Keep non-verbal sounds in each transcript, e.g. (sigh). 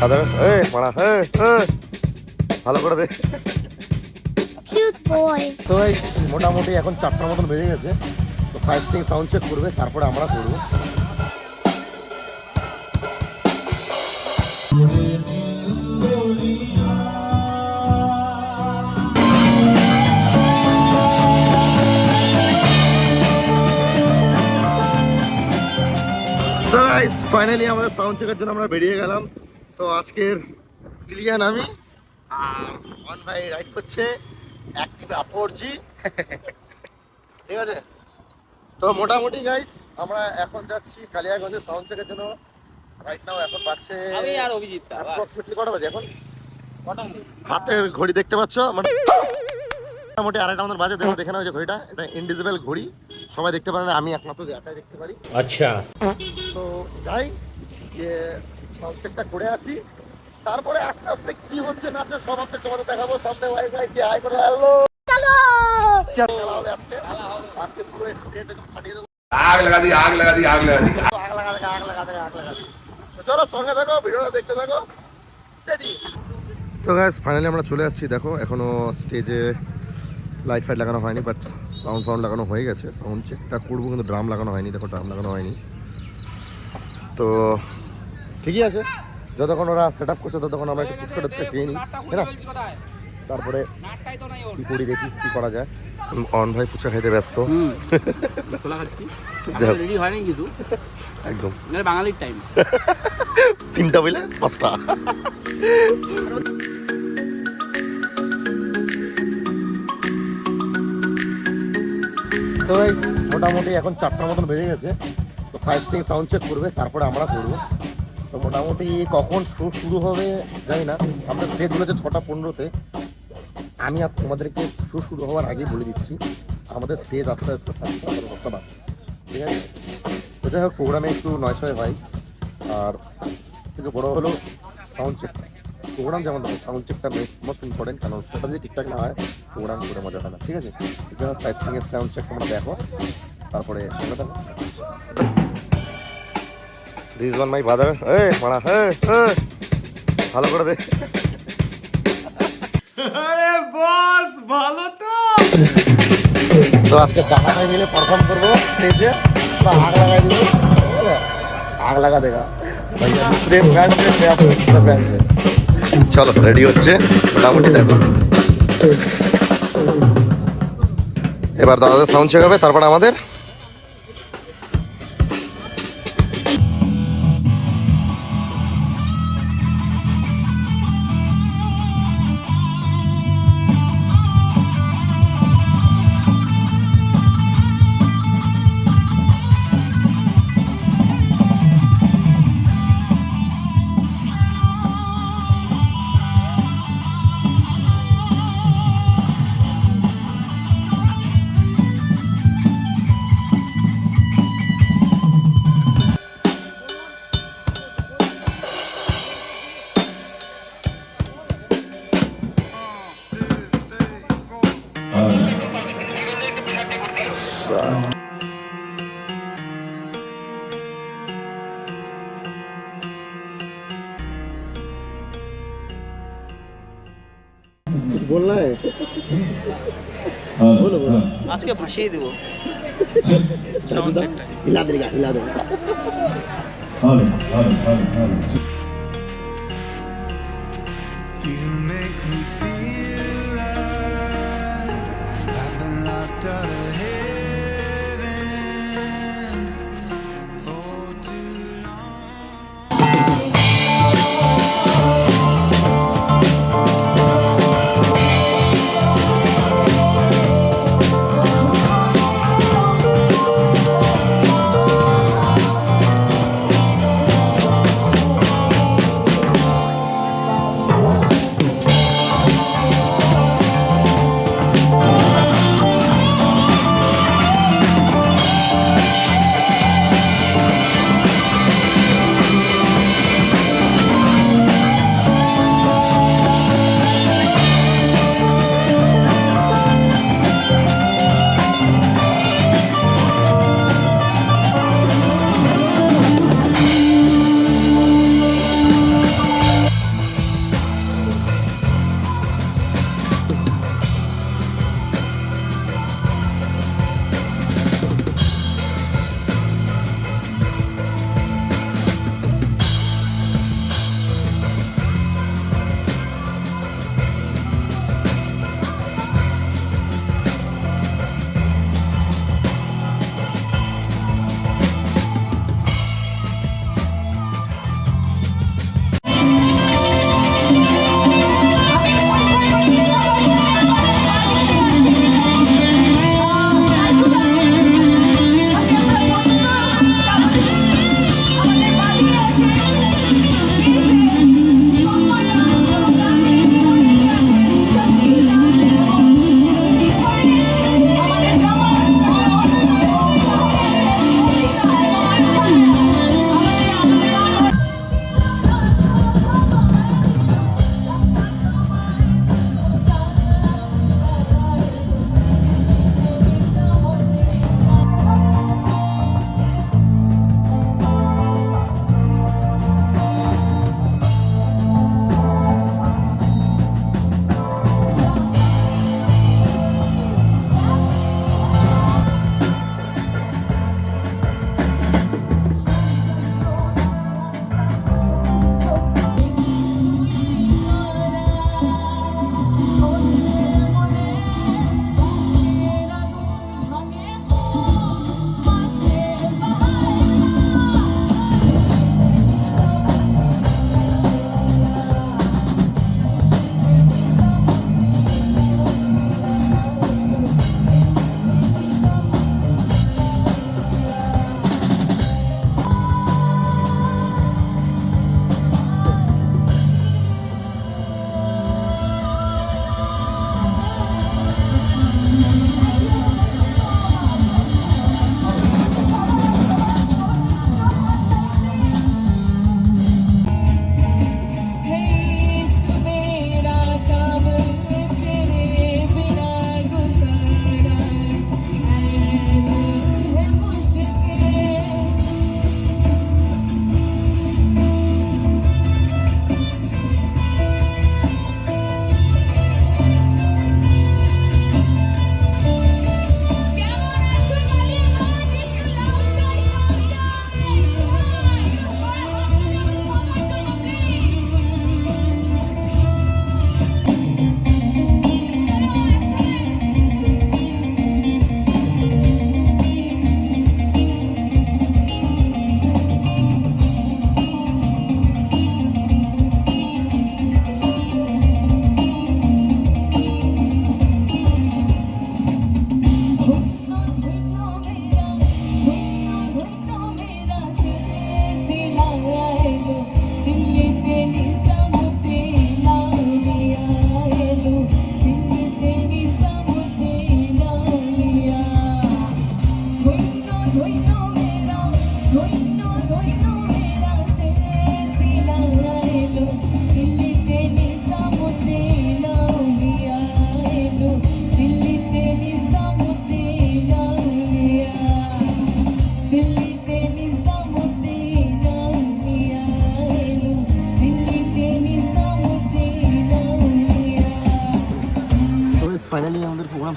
দাদা এই মারা এই এই, ভালো করে দে. তো এই মোটামুটি এখন চারটার মতন বেজে গেছে। তো ফাইভ স্টিং সাউন্ড চেক করবে তারপরে আমরা করব। ফাইনালি আমাদের সাউন্ড চেকের জন্য আমরা বেরিয়ে গেলাম। তো আজকের বিলিয়ান আমি আর ওয়ান ভাই রাইড করছে ফোর জি ঠিক আছে? তো মোটামুটি গাইস আমরা এখন যাচ্ছি কালিয়াগঞ্জের সাউন্ড চেকের জন্য। এখন আমি আর অভিজিৎ বাজে এখন? হাতের ঘড়ি দেখতে পাচ্ছ? আমাদের দেখো দেখে নাও যে ঘড়িটা। এটা ঘড়ি। সবাই দেখতে পারে না আমি একমাত্র একাই দেখতে পারি। আচ্ছা। তো যাই যে সানসেটটা করে আসি। তারপরে আস্তে আস্তে কি হচ্ছে না হচ্ছে সব আপনি তোমাদের দেখাবো। সামনে ওয়াইফাই দিয়ে হাই করে হ্যালো আজকে। পুরো স্টেজে ফাটিয়ে দেবো। আগ লাগা সঙ্গে থাকো দেখতে থাকো। তো ফাইনালি আমরা চলে আসছি। দেখো এখনও স্টেজে লাইট ফাইট লাগানো হয়নি বাট সাউন্ড ফাউন্ড লাগানো হয়ে গেছে। সাউন্ড চেকটা করব কিন্তু ড্রাম লাগানো হয়নি। দেখো ড্রাম লাগানো হয়নি। তো ঠিকই আছে। যতক্ষণ ওরা সেট আপ করছে ততক্ষণ আমরা একটু ফুচকা টুচকা খেয়ে নিই। কোথায়? তারপরে কি করি দেখি কি করা যায়। অন ভাই ফুচকা খাইতে ব্যস্ত। (laughs) হয়নি কিছু। একদম। বাঙালির টাইম (laughs) তিনটা বলে পাঁচটা। তো মোটামুটি এখন চারটার মতন বেজে গেছে। তো ফাইভ স্টিং সাউন্ড চেক করবে তারপরে আমরা করব। তো মোটামুটি কখন শো শুরু হবে জানি না। আমরা স্টেজ বলেছে ছটা পনেরোতে। আমি তোমাদেরকে শো শুরু হওয়ার আগেই বলে দিচ্ছি। আমাদের স্টেজ আস্তে আস্তে সাড়ে সাতটা বাজছে। ঠিক আছে? তো যাই হোক, প্রোগ্রামে একটু নয় ছয় হয়। আর থেকে বড় হলো সাউন্ড চেক প্রোগ্রাম যেমন দেখো সাউন্ড চেকটা মোস্ট ইম্পর্টেন্ট কারণ সেটা যদি ঠিকঠাক না হয়, প্রোগ্রাম করে মজা হয় না। ঠিক আছে? এই জন্য ফাইভ সিংয়ের সাউন্ড চেক তোমরা দেখো। তারপরে সঙ্গে থাকো। দিস ওয়ান মাই ফাদার এ মারা হে ভালো করে দে বস ভালো তো তো আজকে দাদাভাই মিলে পারফর্ম করব স্টেজে বা আগ লাগাই দিব আগ লাগা দেখা চলো রেডি হচ্ছে মোটামুটি দেখো এবার দাদাদের সাউন্ড চেক হবে তারপর আমাদের আজকে ভাসিয়ে দেবো। সাউন্ড চেকটা হিলা দেগা হিলা দেগা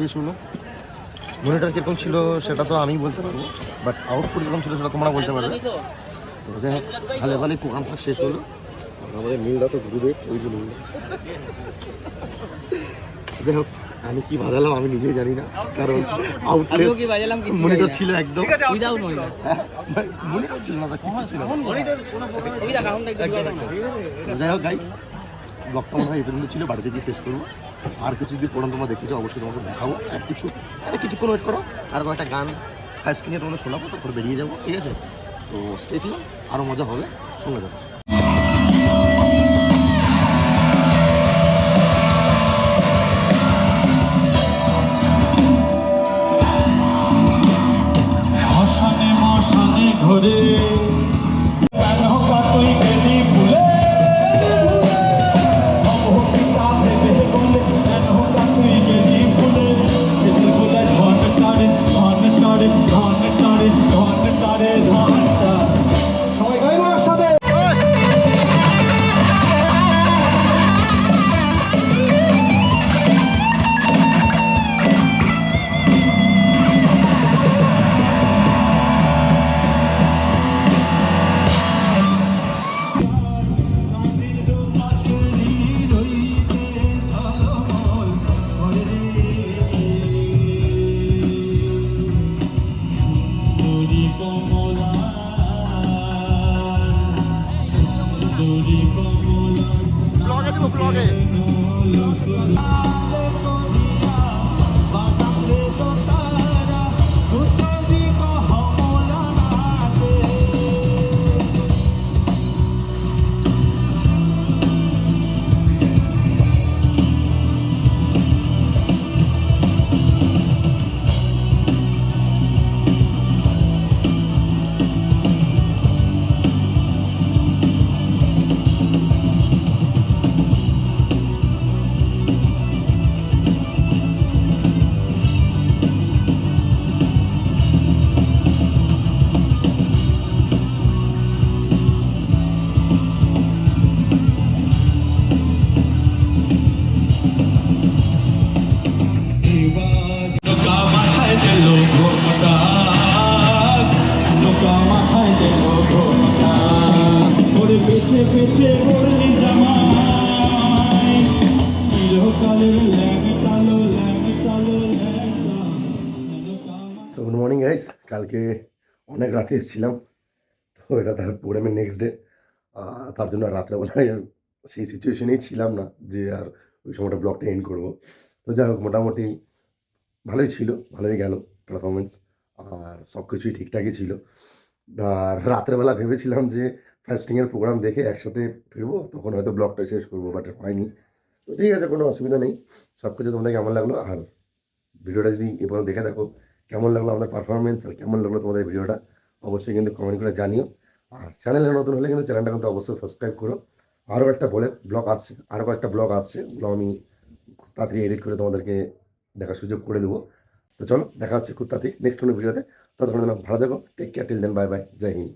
শেষ হলো মনিটর কীরকম ছিল সেটা তো আমি বলতে পারব বাট আউটপুট কীরকম ছিল সেটা তোমরা বলতে পারবে। তো যাই হোক ভালো ভালোই প্রোগ্রামটা শেষ হলো। আমাদের নীলদা তো ঘুরবে ওই জন্য যাই হোক আমি কি বাজালাম আমি নিজেই জানি না কারণ আউটলেস মনিটর ছিল একদম। উইদাউট মনিটর ছিল। না কিছু ছিল যাই হোক গাইস ব্লগটা মনে হয় এই পর্যন্ত ছিল বাড়িতে গিয়ে শেষ করব। আর কিছু যদি প্রোগ্রাম তোমরা দেখতে চাও, অবশ্যই তোমাকে দেখাবো। আর কিছু, আরে কিছুক্ষণ ওয়েট করো। আর কয়েকটা গান ফাইভ স্ক্রিনে তোমরা শোনাবো, তারপর বেরিয়ে যাব, ঠিক আছে? তো স্টেটিং আরও মজা হবে শুনে যাব কালকে অনেক রাতে এসেছিলাম, তো এটা তার প্রোগ্রামের নেক্সট ডে তার জন্য রাত্রেবেলায় সেই সিচুয়েশনেই ছিলাম না যে আর ওই সময়টা ব্লগটা এন্ড করব। তো যাই হোক, মোটামুটি ভালোই ছিল, ভালোই গেল পারফরমেন্স আর সব কিছুই ঠিকঠাকই ছিল। আর রাত্রেবেলা ভেবেছিলাম যে ফাস্টিংয়ের প্রোগ্রাম দেখে একসাথে ফিরবো, তখন হয়তো ব্লগটা শেষ করব বাট হয়নি। তো ঠিক আছে, কোনো অসুবিধা নেই। সব কিছু তোমাদের কেমন লাগল? আর ভিডিওটা যদি এ পর্যন্ত দেখে থাকো কেমন লাগল আমাদের পারফরমেন্স আর কেমন লাগল তোমাদের ভিডিওটা, অবশ্যই কিন্তু কমেন্ট করে জানিও। আর চ্যানেলে নতুন হলে কিন্তু চ্যানেলটা কিন্তু অবশ্যই সাবস্ক্রাইব করো। আরও একটা বলে ব্লগ আসছে আরও কয়েকটা ব্লগ আসছে ওগুলো আমি খুব তাড়াতাড়ি এডিট করে তোমাদেরকে দেখার সুযোগ করে দেবো। তো চলো, দেখা হচ্ছে খুব তাড়াতাড়ি নেক্সট কোনো ভিডিওতে। ততক্ষণ ভালো থাকো take care till then bye bye Jai Hind.